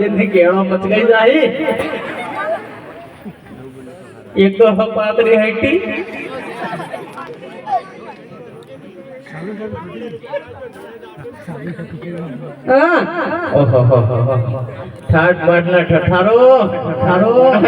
Compromise કરો કેળો મચકાઈ જાય. એક તો પાતરી પાતળી હાઈટી હા. ઓહો, હો હો હો. ઠાઠ ના ઠઠારો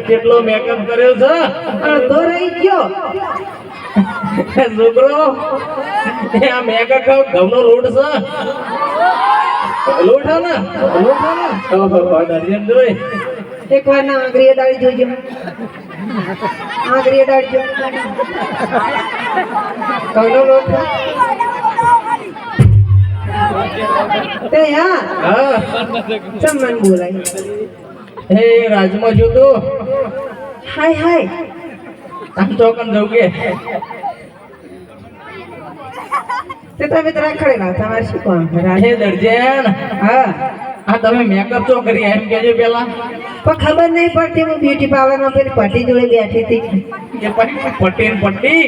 કેટલો મેકઅપ કર્યો છે? અડધો મેકઅપ ખાવ, ઘઉંનો લોટ છે. લોટ હે ને લોટ હે ને ઓહો હો દર્જન જોઈ. એક વાર ના આંગળીએ ડાળી જોઈજો આંગળીએ ડાળી જો કઈનો લોટ? તે હા. હા. ચમન બોલાય. હે રાજમાં જોતો હાય હાય. આમ તો કન કે. તે તમે તો રાખડેલા તમારે શું કામ? રાજે દર્જન. હા. આ તમે મેકઅપ તો કરી એમ કેજો પેલા પણ ખબર નહીં પડતી હું બ્યુટી પાર્લરમાં પેલી પટ્ટી જોડે બેઠી હતી. એ પટ્ટી પટ્ટી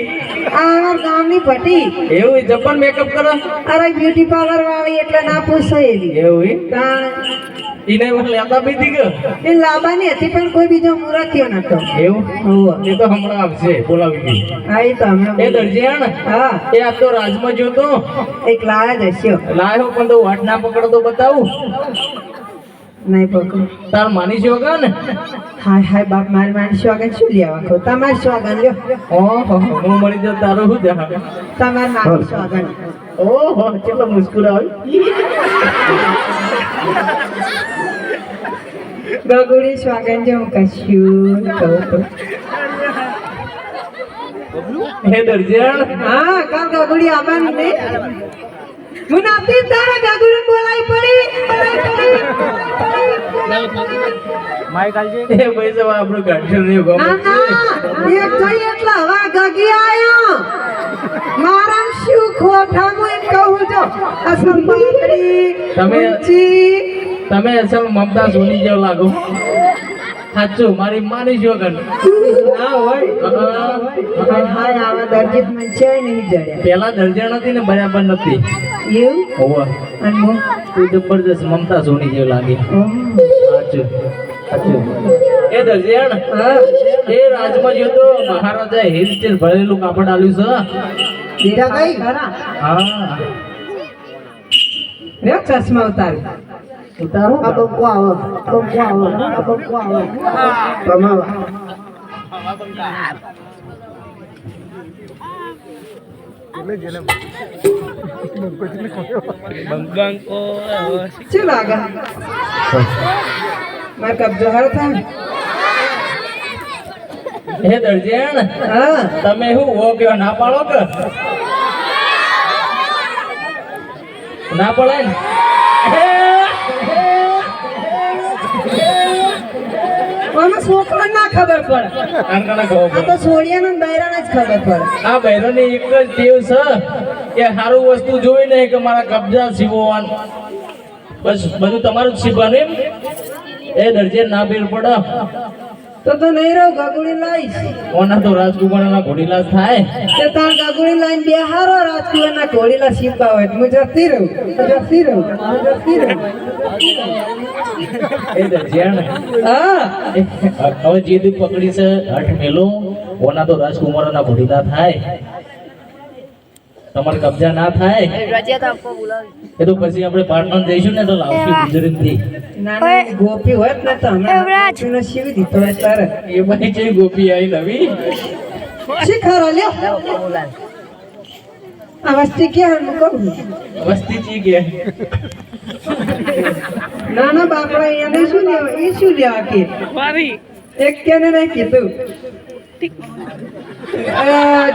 આ ગામની પટ્ટી. એવું જપન મેકઅપ કરો. અરે બ્યુટી પાર્લર વાળી એટલે ના પૂછાયેલી એવું ઈ? તાણ. ઈને મને લેતા બીતી ગયો. એ લાંબાની હતી પણ કોઈ બીજો મુરતિયો નતો એવું? એ તો હમણાં આવશે બોલાવી દી. હા એ તો હમણાં એ દર્જન હા. એ આ તો રાજમાં જોતો એક લાયા જ લાયો પણ તો વાટ ના પકડતો બતાવું. નહીં પકડો. તાર માની છો ને? હાય હાય બાપ મારી માની સ્વાગન શું લેવા ખો તમારે સ્વાગન લ્યો હું મળી જાઉં તારું શું જા તમારે નાનું સ્વાગન ઓહો કેટલો મુસ્કુર બગુડી સ્વાગત સ્વાગન જો હું કશું કહું તો હે દર્જણ હા કાલ ગગુડી આવવાની ને મુનાફી તારા ગગુડી બોલાવી પડી એ ભાઈ સાહેબ આપણું ગાંઠિયો ને ગમે એક થઈ એટલે હવા ગગી આયો મારા શું ખોઠા હું એમ કહું છો અસલ તમે-. તમે અસલ મમતા સોની જેવો લાગો. સાચું મારી માની જો ગણ ના હોય. હાય હાય આવા દર્જીત મંચાય નહીં જડ્યા પેલા દર્જન હતી ને બરાબર નથી. એવું? હોવા. અને તું જબરદસ્ત મમતા સોની જેવું લાગે. સાચું સાચું. એ દર્જન એ રાજમાં જો તો મહારાજા હિલ સ્ટેશન ભરેલું કાપડ આલ્યું છે. હા. રે ચશ્મા ઉતારી. ઉતારો. આ બંકો આવો. બંકો આવો. આ બંકો આવો. કમાવા શું લાગે? મારે કબજો હારો થાય. હે દર્જન હા. તમે શું ઓ કયો ના પાડો કે? ના પડાય ને? ના ખબર પડે. આ તો સોડિયાનો ને બૈરાને જ ખબર પડે. આ બહેરોની એક જ ટેવ છે કે સારું વસ્તુ જોઈ કે મારા કબજા સીવવાનું બસ બધું તમારું જ સીવવાનું એમ? એ દરજે ના બેર પડે. તો તો નહીં રહો ગગુડી લાઈશ. ઓના તો રાજકુમારના ઘોડીલાસ થાય? તે તાર ગગુડી લાઈન બેહારો રાજકુમારના ઘોડીલા સીપા હોય હું જતી રહું જતી રહું જતી રહું એ જેણ. હા. હવે જે તું પકડી છે હઠ મેલો. ઓના તો રાજકુમારના ઘોડીલા થાય? તમારે કબજા ના થાય? એ તો પછી આપણે પાટણ જઈશું ને તો લાવશું ગુજરાતથી. નાની ગોપી હોત ને તો હમણાં ગોપીનો સીવી દીધો હોય તરત એ ભાઈ છે ગોપી આવી નવી? શીખરો લ્યો. આ વસ્તી ક્યાં હું કહું? વસ્તી ચી કે? નાના બાપડા એને શું લેવા? એ શું લેવા કે? એક કેને નહીં કીધું.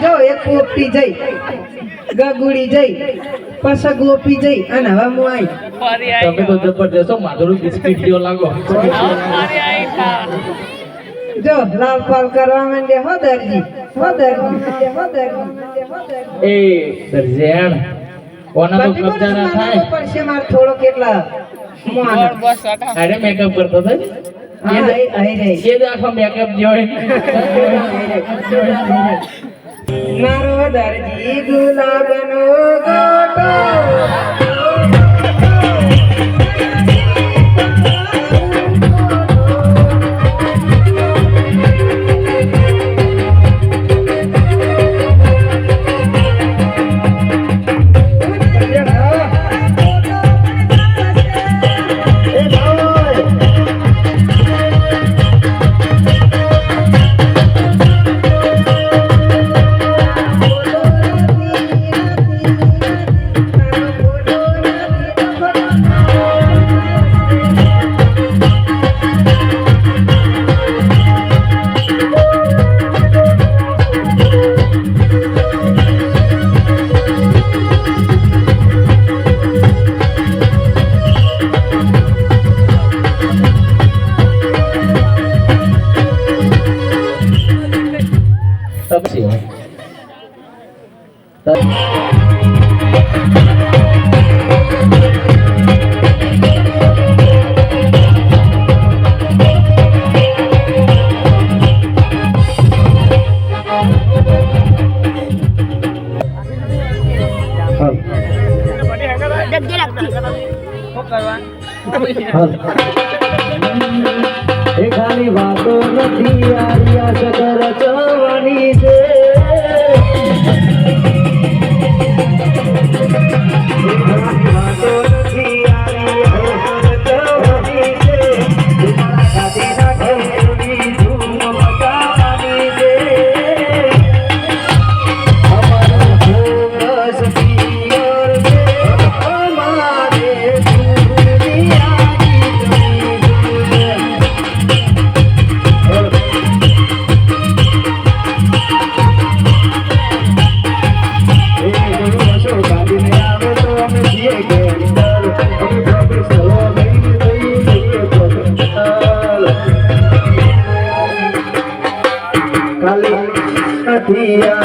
જો એક ગોપી જઈ. ગગુડી જઈ પછી ગોપી જઈ અને હવે હું આવી તમે તો જબરજસ્ત માધુરું બિસ્કિટ જેવો લાગો. જો લાલ પાલ કરવા માંડે હો દરજી હો દરજી હો દરજી એ દરજ્યાણ કોના તો કબજા ના થાય? પડશે? મારે થોડો કેટલા અરે મેકઅપ કરતો હતો? એ આખો મેકઅપ જોઈ મારો દરજી ગુલાબનો ગોટો જગ્યા રાખતી એ ખાલી વાતો નથી આરિયા સગર ચવાની છે નથી આર્યા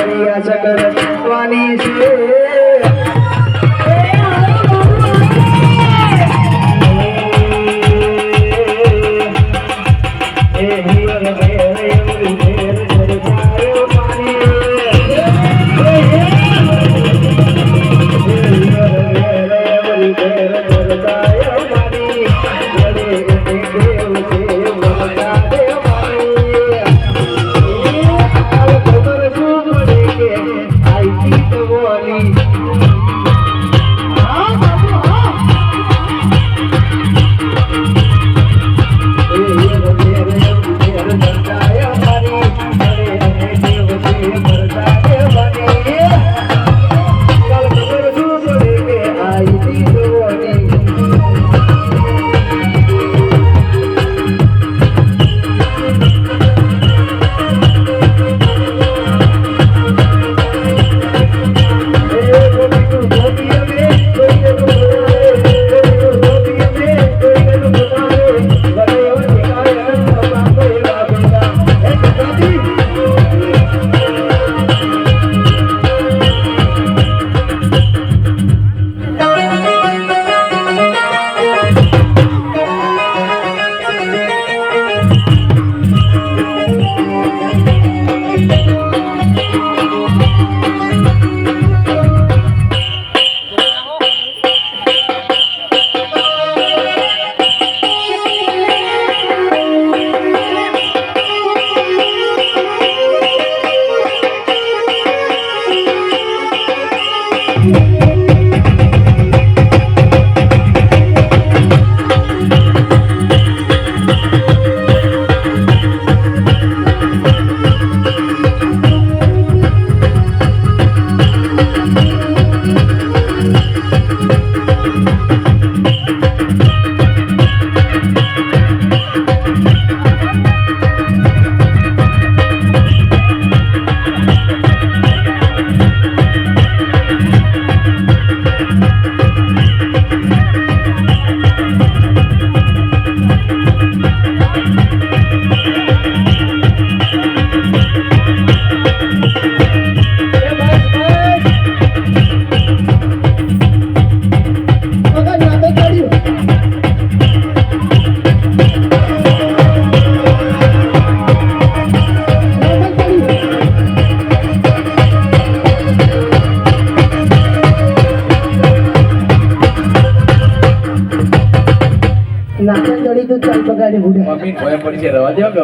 ચાલ બગાડી બુડે મમ્મી ભય પડી છે રવા દો કે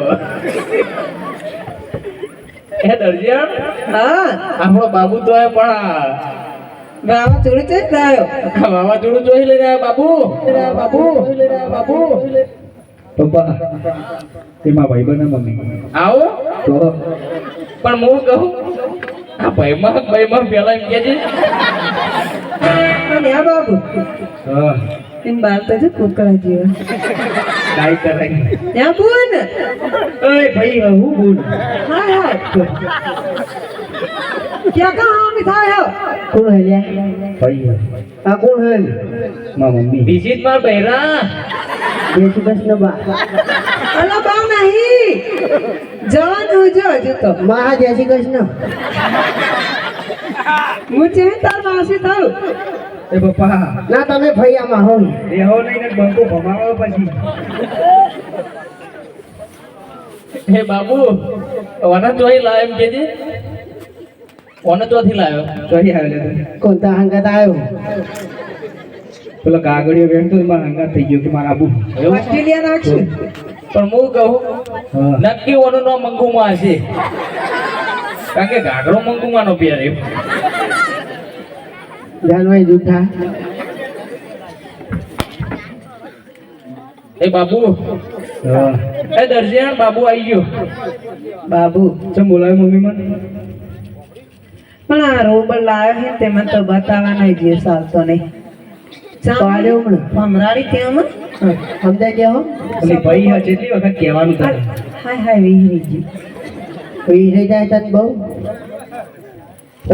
એ દરજીયા હા આપણો બાબુ તો એ પણ ગાવા ચોરી છે લાયો આ વાવાઝોડું જોઈ લઈને આવ્યા બાબુ બાબુ બાબુ પપ્પા તેમાં ભાઈ બને મમ્મી આવો તો પણ હું કહું આ ભાઈમાં ભાઈમાં પેલા એમ કે છે અને આ બાબુ હા એમ બાર તો છે કોકરા જેવા કાઈ કરાય ત્યાં બોલ ને ઓય ભાઈ હું બોલ હાય હાય क्या कहा हम થાય કોણ હે લ્યા ભાઈ આ કોણ હે માં મમ્મી વિશિત માર બૈરા જય શ્રી કૃષ્ણ બા અલા બા નહીં જવાનું જો હજુ તો મહા જય શ્રી કૃષ્ણ હું છે તાર માસી થાઉં એ બાપા ના તમે ભૈયામાં હોય દેહો નહીં ને બંકો ભમાવો પછી. હે બાબુ ઓને ચોથી લાવ્યો એમ કેજે ઓને ચોથી લાવ્યો ચોથી આવેલો તો કોણતા હંગત આવ્યો? પેલો કાગળિયો બેઠતો મારા હંગાત થઈ ગયો કે મારા આબુ ઓસ્ટ્રેલિયા નાખશું પણ હું કહું નક્કી ઓનું નામ મંગુમાં હશે. કારણ કે ઘાઘરો મંગુમાં નો પહેરે. જાનભાઈ જૂઠા એ બાબુ. એ દરજીયાણ બાબુ આવી ગયો. બાબુ ચમ બોલાવે મમ્મી મને પણ આ રોબર લાવ્યો છે તેમાં તો બતાવવાના જે ચાલતો નહીં. હમણાં. ભમરાડી તેમાં સમજાઈ ગયા હો? ભાઈ હા કેટલી વખત કહેવાનું હાય હાય વિહરી ગઈ. વિહરી જાય તને બહુ?